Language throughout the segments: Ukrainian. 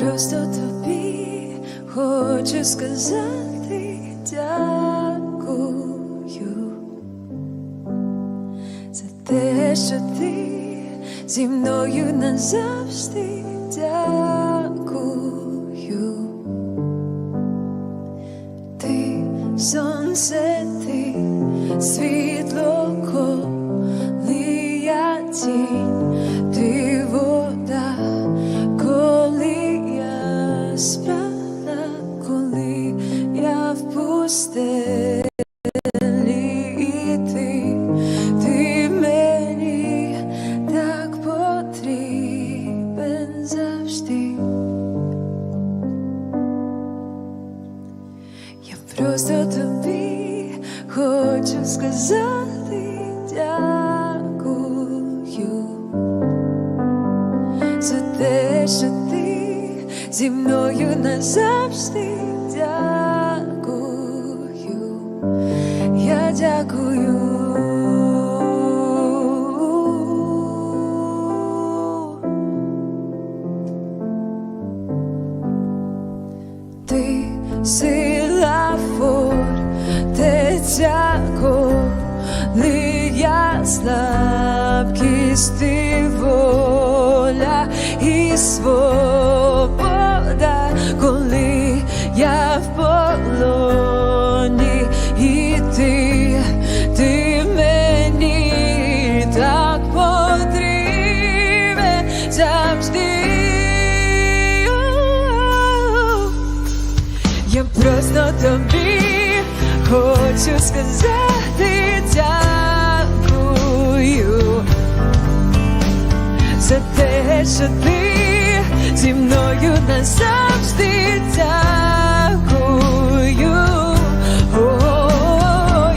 просто тобі хочу сказати дякую за те, що ти зі мною назавжди дякую. Ти сонце, ти світло, просто тобі хочу сказати дякую. За те, що ти зі мною назавжди тобі хочу сказати дякую за те, що ти зі мною назавжди дякую. О,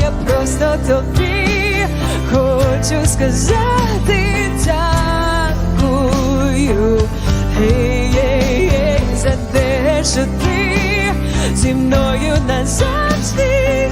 я просто тобі хочу сказати дякую. Гей, гей, гей, за те, що ти зі мною назавжди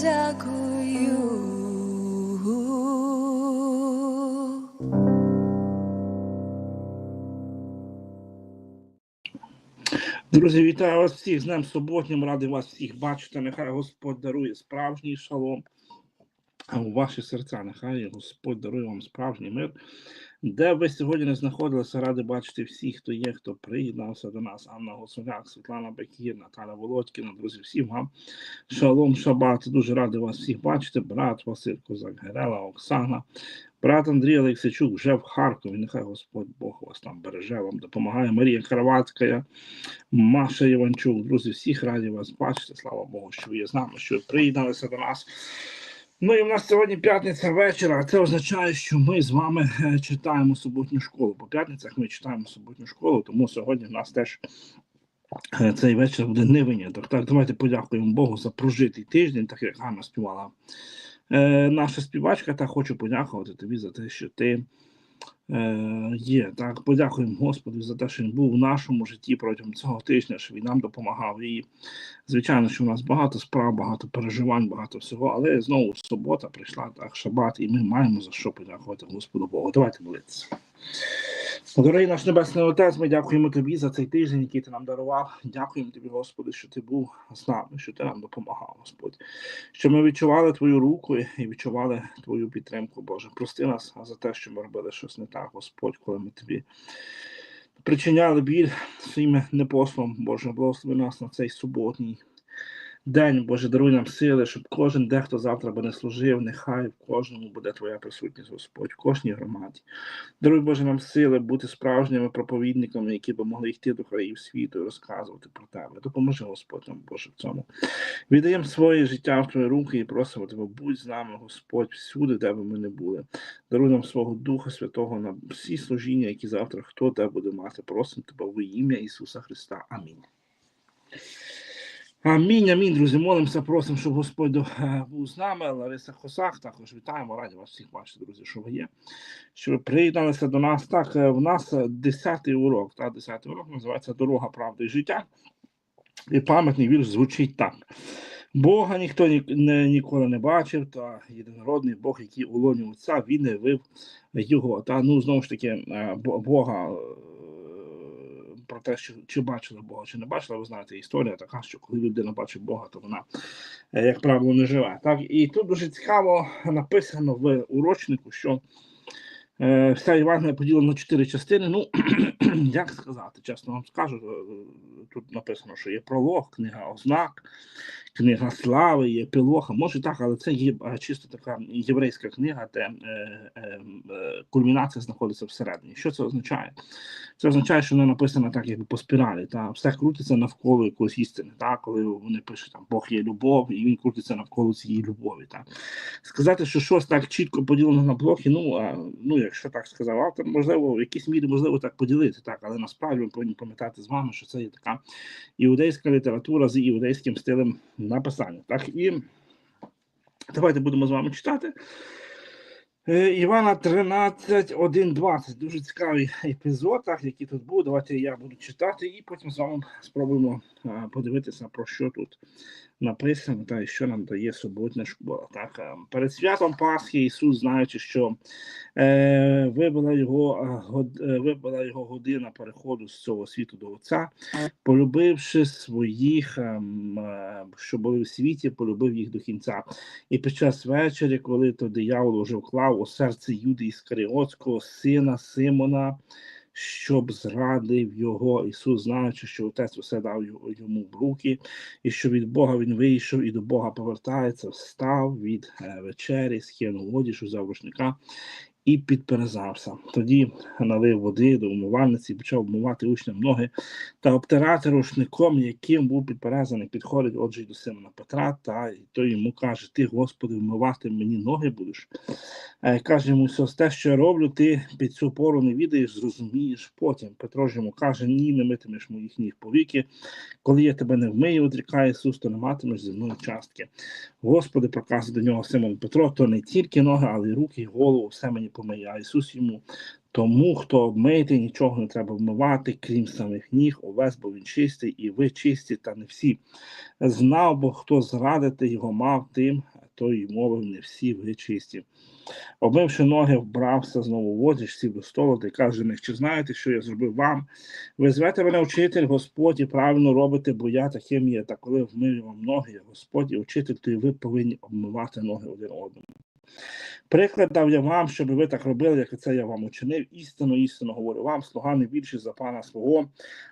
Дякую. Друзі, вітаю вас всіх з Днем суботнім. Радий вас всіх бачити. Нехай Господь дарує справжній шалом у ваші серця. Нехай Господь дарує вам справжній мир. Де ви сьогодні не знаходилися, радий бачити всіх, хто є, хто приєднався до нас. Анна Госоляк, Світлана Бекір, Наталя Володькіна. Друзі, всім вам шалом, шабат. Дуже радий вас всіх бачити. Брат Василь Козак, Герела, Оксана. Брат Андрій Олексійчук вже в Харкові. Нехай Господь Бог вас там береже, вам допомагає. Марія Карватська, Маша Іванчук. Друзі, всіх раді вас бачити. Слава Богу, що ви є з нами, що ви приєдналися до нас. Ну і в нас сьогодні п'ятниця вечора, а це означає, що ми з вами е, читаємо суботню школу. По п'ятницях ми читаємо суботню школу, тому сьогодні в нас теж е, цей вечір буде не виняток. Так, давайте подякуємо Богу за прожитий тиждень, так як Ганна співала е, наша співачка, та хочу подякувати тобі за те, що ти є. Так, подякуємо Господу за те, що він був в нашому житті протягом цього тижня, що він нам допомагав. І звичайно, що у нас багато справ, багато переживань, багато всього, але знову субота прийшла так, шабат, і ми маємо за що подякувати Господу Богу. Давайте молитися. Дорогий наш Небесний Отець, ми дякуємо Тобі за цей тиждень, який ти нам дарував. Дякуємо Тобі, Господи, що ти був з нами, що ти нам допомагав, Господь. Що ми відчували Твою руку і відчували Твою підтримку, Боже. Прости нас за те, що ми робили щось не так, Господь, коли ми тобі причиняли біль своїм непослом. Боже, благослови нас на цей суботній день. Боже, даруй нам сили, щоб кожен дехто завтра би не служив, нехай в кожному буде Твоя присутність, Господь, в кожній громаді. Даруй, Боже, нам сили бути справжніми проповідниками, які б могли йти до країв світу і розказувати про Тебе. Допоможи, Господь нам, Боже, в цьому. Віддаємо своє життя в Твої руки і просимо Тебе, будь з нами, Господь, всюди, де б ми не були. Даруй нам свого Духа Святого на всі служіння, які завтра хто де буде мати. Просимо Тебе в ім'я Ісуса Христа. Амінь. Амінь, амінь, друзі. Молимося, просимо, щоб Господь е, був з нами. Лариса Хосак, також вітаємо, раді вас всіх бачити, друзі, що ви є. Що ви приєдналися до нас. Так, е, в нас 10-й урок. Так, 10-й урок називається Дорога правди і життя. І пам'ятний вірш звучить так. Бога ніхто ні, не, ніколи не бачив, та єдинородний Бог, який у лоні Отця, він вив його. Та ну знову ж таки, е, Бога е, про те, що чи бачили Бога, чи не бачили, ви знаєте, історія така, що коли людина бачить Бога, то вона, е, як правило, не живе. Так, і тут дуже цікаво написано в урочнику, що е, вся Євангелія поділена на чотири частини. Ну, як сказати, чесно вам скажу, е, тут написано, що є пролог, книга ознак, книга слави, є епілог, а може так, але це є чисто така єврейська книга, де е, е, е, кульмінація знаходиться всередині. Що це означає? Це означає, що вона написана так, якби по спіралі. Та все крутиться навколо якоїсь істини. Та коли вони пишуть там Бог є любов, і він крутиться навколо цієї любові. Та сказати, що щось так чітко поділено на блоки. Ну а ну, якщо так сказав автор, можливо, в якійсь мірі можливо так поділити, так, але насправді ми повинні пам'ятати з вами, що це є така іудейська література з іудейським стилем написання. Так і давайте будемо з вами читати. Е, Івана 13, 1, 20. Дуже цікавий епізод, так, який тут був. Давайте я буду читати і потім з вами спробуємо подивитися, про що тут написано та що нам дає суботня школа. Так, е, перед святом Пасхи Ісус, знаючи, що е, вибила, його, е, год, е, вибила його година переходу з цього світу до Отця, полюбивши своїх, ем, е, що були в світі, полюбив їх до кінця. І під час вечері, коли то диявол уже вклав у серце Юди Іскаріотського, сина Симона, щоб зрадив його, Ісус, знаючи, що Отець усе дав йому в руки, і що від Бога він вийшов і до Бога повертається, встав від е, вечері, скинув одіж, взяв рушника і підперезався. Тоді налив води до умивальниці, почав вмивати учням ноги та обтирати рушником, яким був підперезаний. Підходить отже до Симона Петра, та і той йому каже: Ти, Господи, вмивати мені ноги будеш. Е, Каже йому, все те, що я роблю, ти під цю пору не відаєш, зрозумієш потім. Петро ж йому каже: Ні, не митимеш моїх ніг повіки. Коли я тебе не вмию, одрікає Ісус, то не матимеш зі мною частки. Господи, проказує до нього Симон Петро, то не тільки ноги, але й руки, і голову, все мені помиє. А Ісус йому. Тому, хто обмитий, нічого не треба вмивати, крім самих ніг, увесь, бо він чистий, і ви чисті, та не всі. Знав, бо хто зрадити його мав тим, той й мовив, не всі ви чисті. Обмивши ноги, вбрався знову в воді, сів до столу та каже них, чи знаєте, що я зробив вам? Ви звете мене вчитель, Господь, і правильно робите, бо я таким є. Та коли вмию вам ноги, Господь і вчитель, то і ви повинні обмивати ноги один одному. Приклад дав я вам, щоб ви так робили, як це я вам учинив. Істину, істину говорю вам, слуга не більше за пана свого,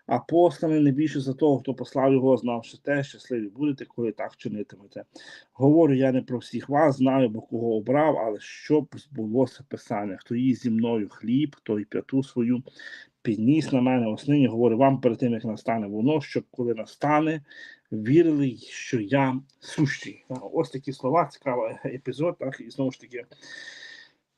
а посланий не більше за того, хто послав його, знавши те, щасливі будете, коли так чинитимете. Говорю я не про всіх вас, знаю, бо кого обрав, але щоб збулося писання. Хто їсть зі мною хліб, той п'яту свою підніс на мене оснині. Говорю вам перед тим, як настане воно, щоб коли настане, вірили, що я сущий. Ось такі слова, цікавий епізод. Так, і знову ж таки.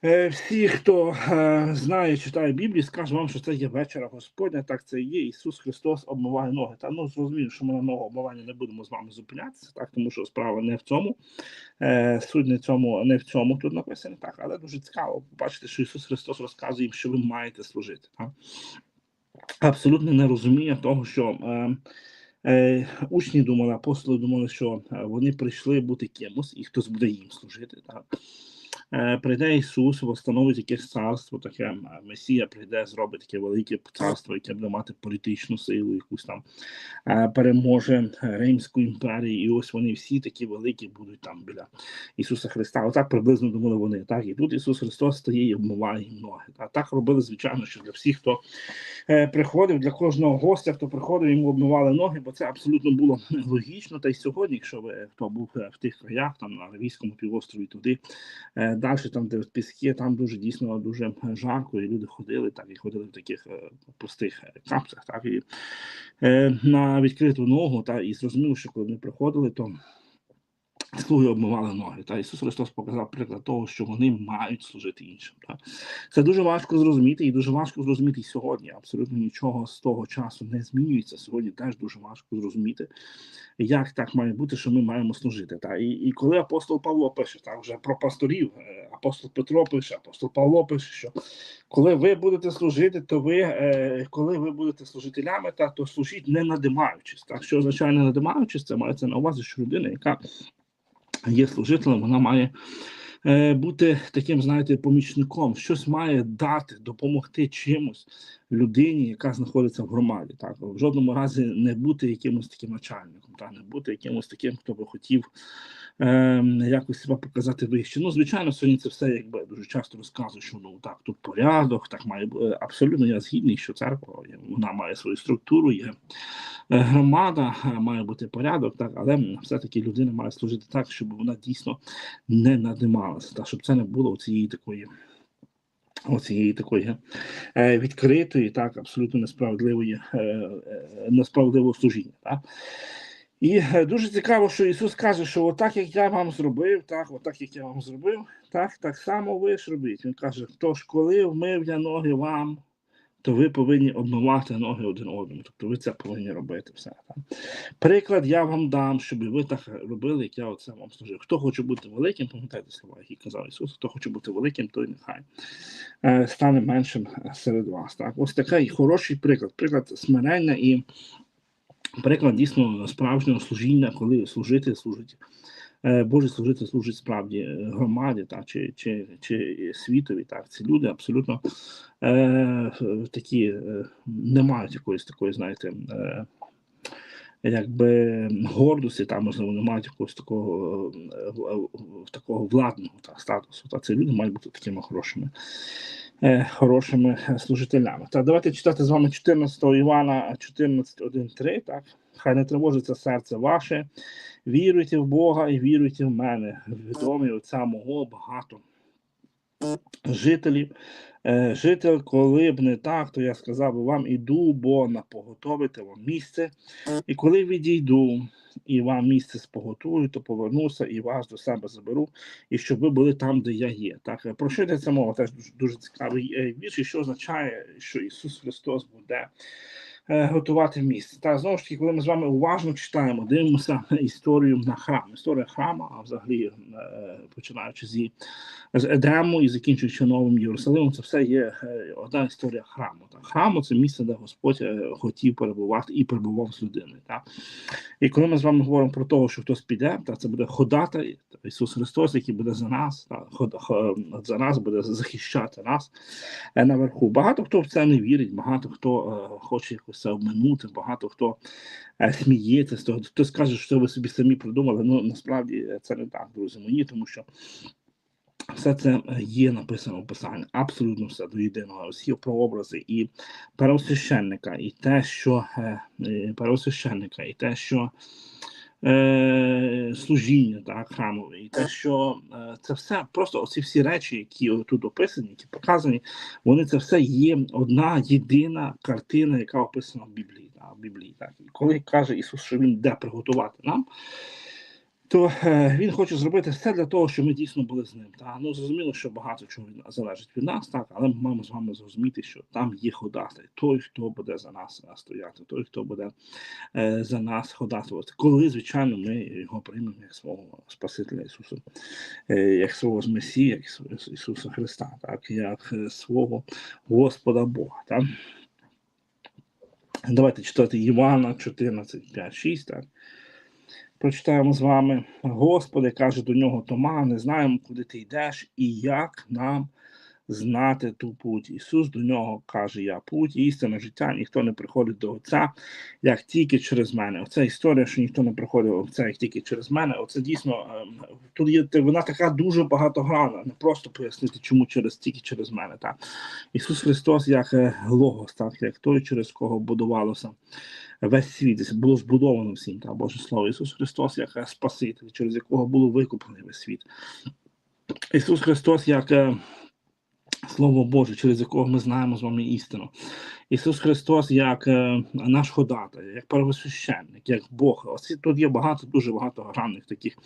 е, Всі, хто е, знає, читає Біблію, скаже вам, що це є вечора Господня, так це є. Ісус Христос обмиває ноги. Та ну зрозуміло, що ми на ногу обмивання не будемо з вами зупинятися, так тому що справа не в цьому. Е, суть не в цьому, не в цьому тут написано так, але дуже цікаво побачити, що Ісус Христос розказує їм, що ви маєте служити. Так? Абсолютне нерозуміння того, що учні думали, апостоли думали, що е, вони прийшли бути кимось, і хтось буде їм служити. Так? Е, прийде Ісус, встановить якесь царство, таке Месія прийде, зробить таке велике царство, яке буде мати політичну силу, якусь там е, переможе Римську імперію, і ось вони всі такі великі будуть там біля Ісуса Христа. Отак приблизно думали вони. Так, і тут Ісус Христос стає і обмиває їм ноги. А так робили, звичайно, що для всіх, хто е, приходив, для кожного гостя, хто приходив, йому обмивали ноги, бо це абсолютно було логічно. Та й сьогодні, якщо ви хто був е, в тих краях, там на Аравійському півострові, туди е, далі, там, де піски, там дуже дійсно дуже жарко, і люди ходили, так і ходили в таких е, простих е, капцях, так і е, на відкриту ногу, та і зрозуміло, що коли ми приходили, то слуги обмивали ноги. Та Ісус Христос показав приклад того, що вони мають служити іншим. Та. Це дуже важко зрозуміти, і дуже важко зрозуміти сьогодні. Абсолютно нічого з того часу не змінюється. Сьогодні теж дуже важко зрозуміти, як так має бути, що ми маємо служити. Та. І, і коли апостол Павло пише так, вже про пасторів, е, апостол Петро пише, апостол Павло пише, що коли ви будете служити, то ви, е, коли ви будете служителями, та, то служіть не надимаючись. Так? Що означає не надимаючись, це мається на увазі, що людина, яка є служителем, вона має е, бути таким, знаєте, помічником, щось має дати, допомогти чимось людині, яка знаходиться в громаді. Так в жодному разі не бути якимось таким начальником, та не бути якимось таким, хто би хотів е, якось себе показати вище. Ну, звичайно, сьогодні це все якби дуже часто розказують, що ну так, тут порядок, так має бути. Абсолютно я згідний, що церква вона має свою структуру, є е, громада, е, має бути порядок, так, але все-таки людина має служити так, щоб вона дійсно не надималася, та щоб це не було цієї такої. Оцієї такої е, відкритої, так, абсолютно несправедливої, е, е, несправедливого служіння. Так? І е, дуже цікаво, що Ісус каже, що отак, як я вам зробив, так, отак, як я вам зробив, так, так само ви ж робіть. Він каже, тож, коли вмив я ноги вам, то ви повинні обмивати ноги один одному. Тобто ви це повинні робити все. Так. Приклад я вам дам, щоб ви так робили, як я оце вам служив. Хто хоче бути великим, пам'ятаєте слова, які казав Ісус, хто хоче бути великим, той нехай е, стане меншим серед вас. Так, ось такий хороший приклад, приклад смирення і приклад дійсно справжнього служіння, коли служитель служить. Е, Божий служитель служить справді е, громаді та, чи, чи, чи світові. Так, ці люди абсолютно е, такі е, не мають якоїсь такої, знаєте, е, якби гордості, там можливо, не мають якогось такого, е, такого владного та, статусу. Та ці люди мають бути такими хорошими е, хорошими е, служителями. Так, давайте читати з вами 14 Івана 14.1.3, так? Хай не тривожиться серце ваше, віруйте в Бога і віруйте в мене. Відомі отця мого багато жителів. Е, житель, коли б не так, то я сказав би вам, іду, бо напоготовити вам місце. І коли відійду і вам місце споготую, то повернуся і вас до себе заберу, і щоб ви були там, де я є. Так, е, про що йдеться мова? Теж дуже, дуже цікавий е, вірш, і що означає, що Ісус Христос буде е, готувати місце. Та знову ж таки, коли ми з вами уважно читаємо, дивимося історію на храм. Історія храма, а взагалі е, починаючи зі з Едему і закінчуючи новим Єрусалимом, це все є е, одна історія храму. Так? Храму це місце, де Господь хотів перебувати і перебував з людиною. Так? І коли ми з вами говоримо про те, що хтось піде, та це буде ходати Ісус Христос, який буде за нас, та, за нас буде захищати нас наверху. Багато хто в це не вірить, багато хто хоче це обминути, багато хто е, сміється з того. хто скаже, що ви собі самі придумали. Ну насправді е, це не так, друзі мої, тому що. Все це е, є написано в Писанні, абсолютно все до єдиного. Всі прообрази і первосвященника, і те, що е, е, первосвященника, і те, що е, служіння так, храмове, і те, що е, це все просто оці всі речі, які тут описані, які показані, вони це все є одна єдина картина, яка описана в Біблії. Так, в Біблії так. І коли каже Ісус, що Він де приготувати нам то е, він хоче зробити все для того, щоб ми дійсно були з ним. Та ну зрозуміло, що багато чого залежить від нас, так але ми маємо з вами зрозуміти, що там є ходатай, той, хто буде за нас стояти, той, хто буде е, за нас ходатувати. Коли, звичайно, ми його приймемо як свого Спасителя Ісуса, е, як свого з Месії, як Ісуса Христа, так як е, свого Господа Бога. Так? Давайте читати Івана 14, 5, 6, так. Прочитаємо з вами. Господи, каже до нього Тома, не знаємо, куди ти йдеш і як нам знати ту путь. Ісус до нього каже: Я путь, істина, життя, ніхто не приходить до Отця, як тільки через мене. Оця історія, що ніхто не приходить до Отця, як тільки через мене. Оце дійсно ем, тут є вона така дуже багатогранна. Не просто пояснити, чому через тільки через мене. Так. Ісус Христос, як е, Логос, так, як той, через кого будувалося весь світ, було збудовано всім, та Боже Слово. Ісус Христос, як е, Спаситель, через якого було викуплений весь світ. Ісус Христос, як е, Слово Боже, через якого ми знаємо з вами істину. Ісус Христос як е, наш ходатай, як первосвященник, як Бог. Ось тут є багато, дуже багато гранних таких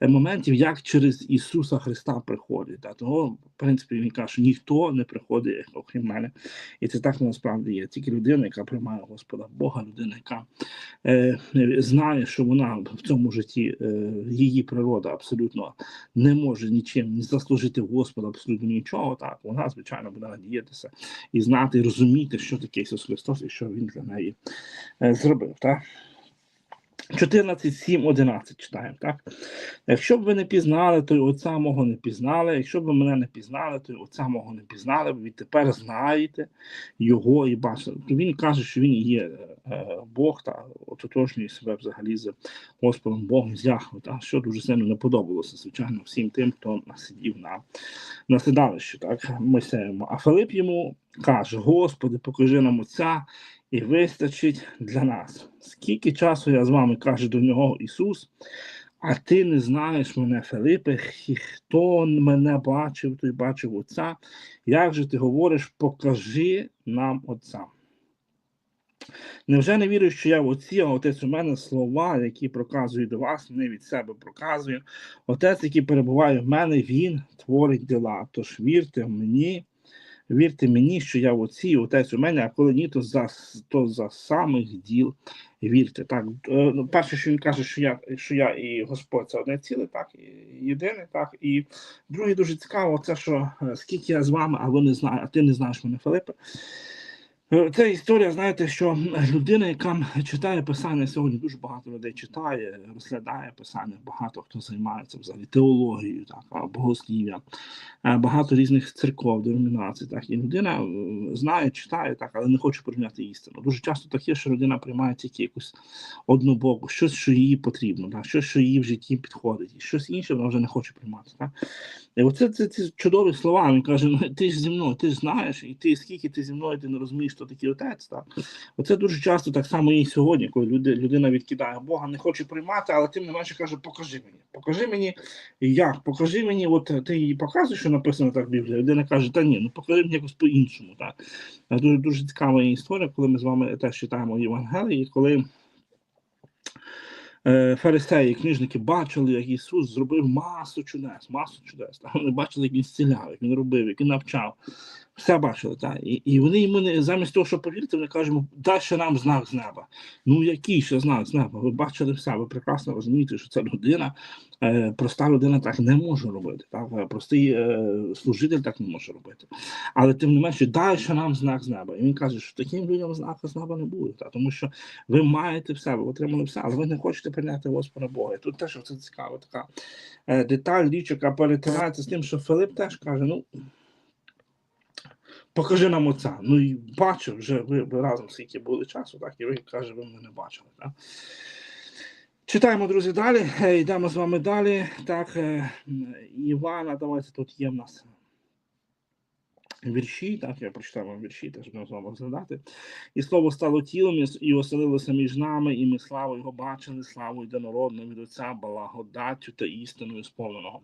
е, моментів, як через Ісуса Христа приходить. Того, в принципі, він каже, що ніхто не приходить, окрім мене. І це так насправді є. Тільки людина, яка приймає Господа Бога, людина, яка е, знає, що вона в цьому житті е, її природа абсолютно не може нічим не заслужити Господа абсолютно нічого. Так вона звичайно буде надіятися і знати, і розуміти, що таке Ісус Христос і що Він для неї е, зробив. Так? 14, 7, 11 читаємо, так? Якщо б ви не пізнали, то й отця мого не пізнали. Якщо б ви мене не пізнали, то й отця мого не пізнали. Ви відтепер знаєте його і бачите. Він каже, що він є е, Бог та ототожнює себе взагалі з Господом Богом з Яхве, та, що дуже сильно не подобалося, звичайно, всім тим, хто насидів на, на седалищі, так, Мойсеєму. А Филип йому каже: Господи, покажи нам отця, і вистачить для нас. Скільки часу я з вами каже до нього Ісус, а ти не знаєш мене, Филипе, хто мене бачив, той бачив Отця. Як же ти говориш, покажи нам Отця? Невже не віриш, що я в Отці, а Отець у мене слова, які проказую до вас, не від себе проказую. Отець, який перебуває в мене, Він творить діла. Тож вірте мені, вірте мені, що я в Отці, і Отець у мене, а коли ні, то за, то за самих діл вірте. Так, е, ну, перше, що він каже, що я, що я і Господь це одне ціле, так, і єдине, так. І друге, дуже цікаво, це що е, скільки я з вами, а ви не знаєте, а ти не знаєш мене, Филиппе. Е, Це історія, знаєте, що людина, яка читає писання сьогодні, дуже багато людей читає, розглядає писання, багато хто займається взагалі теологією, так, богослів'я, е, багато різних церков, деномінацій. Так, і людина е, знає, читає, так, але не хоче прийняти істину. Дуже часто так є, що людина приймає тільки якусь одну боку, щось, що їй потрібно, так, щось, що їй в житті підходить, і щось інше вона вже не хоче приймати. Так. І оце це, це чудові слова. Він каже: ну ти ж зі мною, ти ж знаєш, і ти скільки ти зі мною, ти не розумієш, хто такий отець. Так? Оце дуже часто так само і сьогодні, коли люди, людина відкидає Бога, не хоче приймати, але тим не менше каже, покажи мені. Покажи мені, як, покажи мені, от ти їй показуєш, що написано так в Біблії. Людина каже, та ні, ну покажи мені якось по-іншому. Так? Е, Дуже, дуже цікава історія, коли ми з вами теж читаємо Євангелії, коли. Е, Фарисеї, книжники бачили, як Ісус зробив масу чудес, масу чудес. Вони бачили, як він зціляв, як він робив, як він навчав. Все бачили, так. І, і вони йому не замість того, щоб повірити, вони кажуть, йому, дай ще нам знак з неба. Ну який ще знак з неба? Ви бачили все, ви прекрасно розумієте, що ця людина, е, проста людина так не може робити. Так? Е, Простий е, служитель так не може робити. Але тим не менше, дай ще нам знак з неба. І він каже, що таким людям знака з неба не буде. Так? Тому що ви маєте все, ви отримали все, але ви не хочете прийняти Господа Бога. І тут теж це цікаво, така е, деталь, річ, яка перетинається з тим, що Филип теж каже: ну. Покажи нам отця. Ну і бачив вже ви, ви разом скільки були часу, так, і ви каже, ви мене бачили. Так? Читаємо, друзі, далі. Е, Йдемо з вами далі. Так, е, Івана, давайте тут є в нас вірші, так, я прочитаю вам вірші, теж будемо з вами розглядати. І слово стало тілом і- оселилося між нами, і ми славу його бачили, славу єдинородного від Отця, благодаттю та істиною сповненого.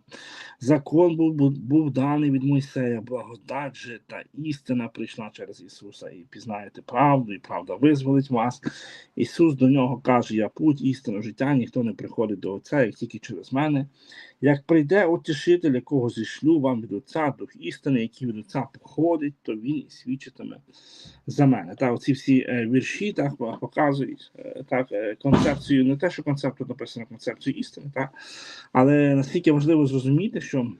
Закон був, був даний від Мойсея, благодать же та істина прийшла через Ісуса. І пізнаєте правду, і правда визволить вас. Ісус до нього каже: Я путь, істина, життя, ніхто не приходить до Отця, як тільки через мене. Як прийде утішитель, якого зішлю вам від Отця, дух істини, який від Отця походить, то він і свідчитиме за мене. Та оці всі е, вірші так показують е, так е, концепцію, не те, що концепт тут написано концепцію істини, так але наскільки важливо зрозуміти, що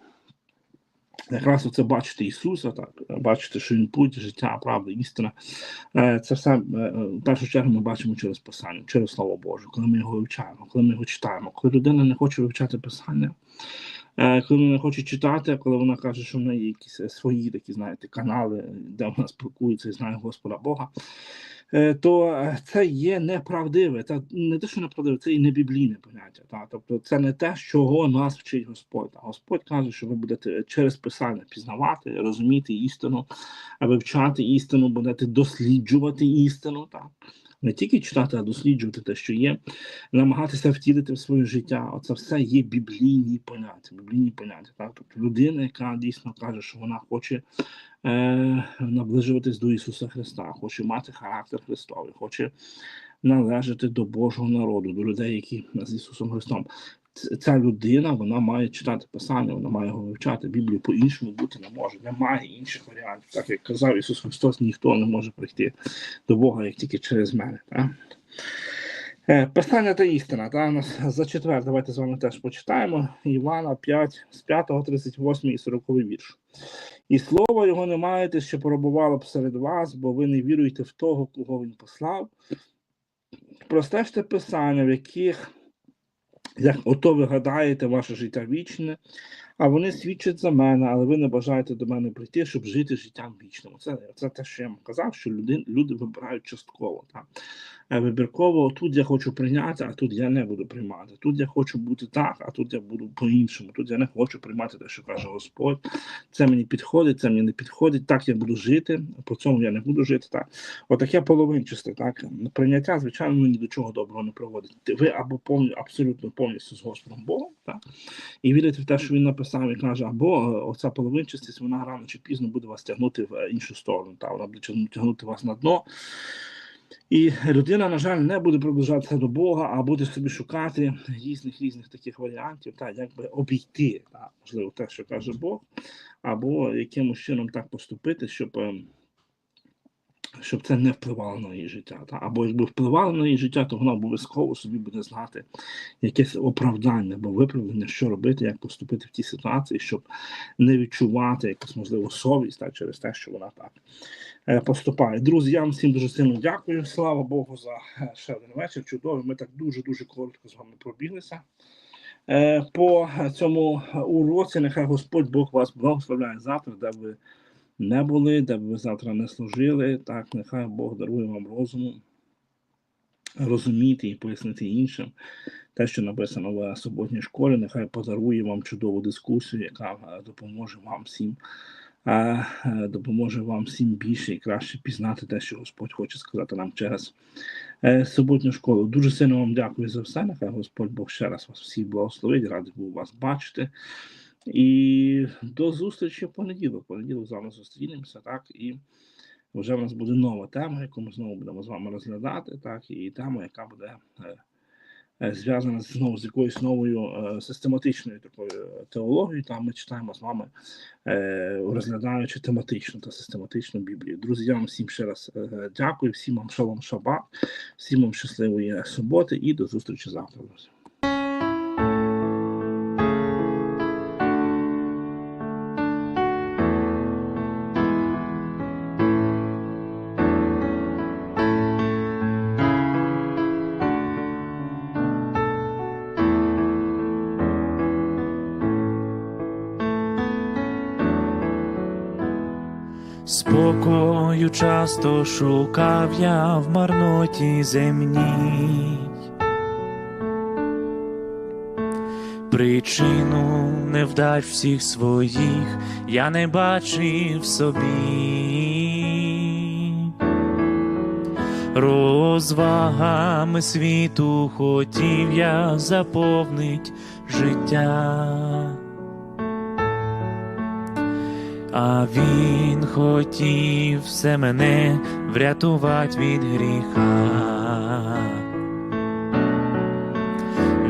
Якраз оце бачити Ісуса, так, бачити, що Він путь, життя, правда, істина. Е, Це все е, е, в першу чергу ми бачимо через Писання, через Слово Боже, коли ми його вивчаємо, коли ми його читаємо. Коли людина не хоче вивчати Писання, коли вона хоче читати, коли вона каже, що в неї якісь е, свої такі, знаєте, канали, де вона спілкується і знає Господа Бога, е, то е, це є неправдиве. Це не те, що неправдиве, це і не біблійне поняття. Та? Тобто це не те, чого нас вчить Господь. А Господь каже, що ви будете через Писання пізнавати, розуміти істину, вивчати істину, будете досліджувати істину. Так? Не тільки читати, а досліджувати те, що є, намагатися втілити в своє життя. Оце все є біблійні поняття. Біблійні поняття. Так? Тобто людина, яка дійсно каже, що вона хоче е, наближуватись до Ісуса Христа, хоче мати характер Христовий, хоче належати до Божого народу, до людей, які з Ісусом Христом. Ця людина вона має читати Писання, вона має його вивчати. Біблію по-іншому бути не може. Немає інших варіантів. Так як казав Ісус Христос, ніхто не може прийти до Бога як тільки через мене. Так? Е, Писання та істина. Та? Нас за четвер, давайте з вами теж почитаємо. Івана 5, з 5, 38 і 40 вірш. І слова його не маєте, що перебувало б серед вас, бо ви не віруєте в того, кого він послав. Простежте писання, в яких, як ото ви гадаєте, ваше життя вічне, а вони свідчать за мене, але ви не бажаєте до мене прийти, щоб жити життям вічним. Це, це те, що я вам казав, що люди, люди вибирають частково. Так? Е, Вибірково тут я хочу прийняти, а тут я не буду приймати. Тут я хочу бути так, а тут я буду по-іншому. Тут я не хочу приймати те, що каже Господь. Це мені підходить, це мені не підходить. Так я буду жити, по цьому я не буду жити. Так. Отаке половинчасте, так. Прийняття, звичайно, ні до чого доброго не проводить. Ви або повні, абсолютно повністю з Господом Богом, так, і вірите в те, що він написав, і каже, або е, оця половинчастість, вона рано чи пізно буде вас тягнути в е, іншу сторону. Так, вона буде тягнути вас на дно. І людина, на жаль, не буде приближатися до Бога, а буде собі шукати різних різних таких варіантів, та, як би обійти, та, можливо, те, що каже Бог, або якимось чином так поступити, щоб, ем, щоб це не впливало на її життя. Так? Або якби впливало на її життя, то вона обов'язково собі буде знати якесь оправдання або виправдання, що робити, як поступити в тій ситуації, щоб не відчувати якусь можливо совість так, через те, що вона так е, поступає. Друзі, я вам всім дуже сильно дякую. Слава Богу за е, ще один вечір. Чудовий. Ми так дуже дуже коротко з вами пробіглися. Е, По цьому уроці нехай Господь Бог вас благословляє завтра, де ви не були, де б ви завтра не служили. Так, нехай Бог дарує вам розуму, розуміти і пояснити іншим те, що написано в суботній школі. Нехай подарує вам чудову дискусію, яка е, допоможе вам всім е, допоможе вам всім більше і краще пізнати те, що Господь хоче сказати нам через е, суботню школу. Дуже сильно вам дякую за все. Нехай Господь Бог ще раз вас всіх благословить. Радий був вас бачити. І до зустрічі в понеділок. Понеділок з вами зустрінемося, так і вже в нас буде нова тема, яку ми знову будемо з вами розглядати, так, і тема, яка буде е, е, зв'язана знову з якоюсь новою е, систематичною такою теологією. Там ми читаємо з вами, розглядаючи тематично та систематично Біблію. Друзі, я вам всім ще раз дякую, всім вам шалом шабат, всім вам щасливої суботи і до зустрічі завтра. Друзі. Спокою часто шукав я в марноті земній. Причину невдач всіх своїх я не бачив собі. Розвагами світу хотів я заповнить життя. А він хотів все мене врятувати від гріха.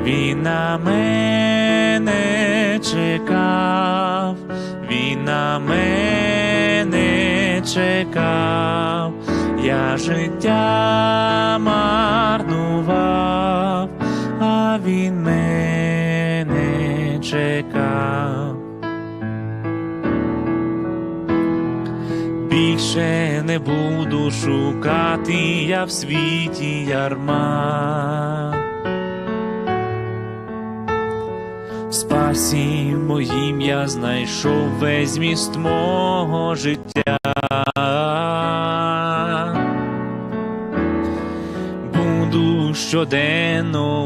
Він на мене чекав, він на мене чекав, я життя марнував, а він мене чекав. Більше не буду шукати я в світі ярма. В спасі моїм я знайшов весь зміст мого життя. Буду щоденно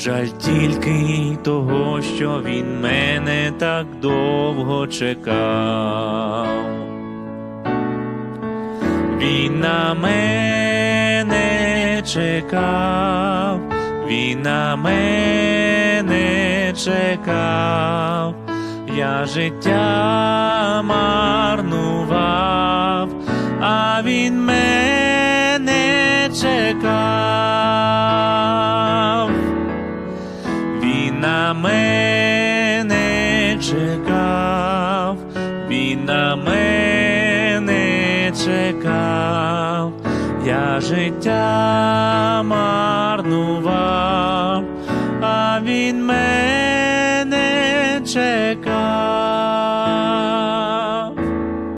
Жаль тільки того, що він мене так довго чекав. Він на мене чекав, він на мене чекав, я життя марнував, а він мене чекав. На мене чекав, він на мене чекав, я життя мав.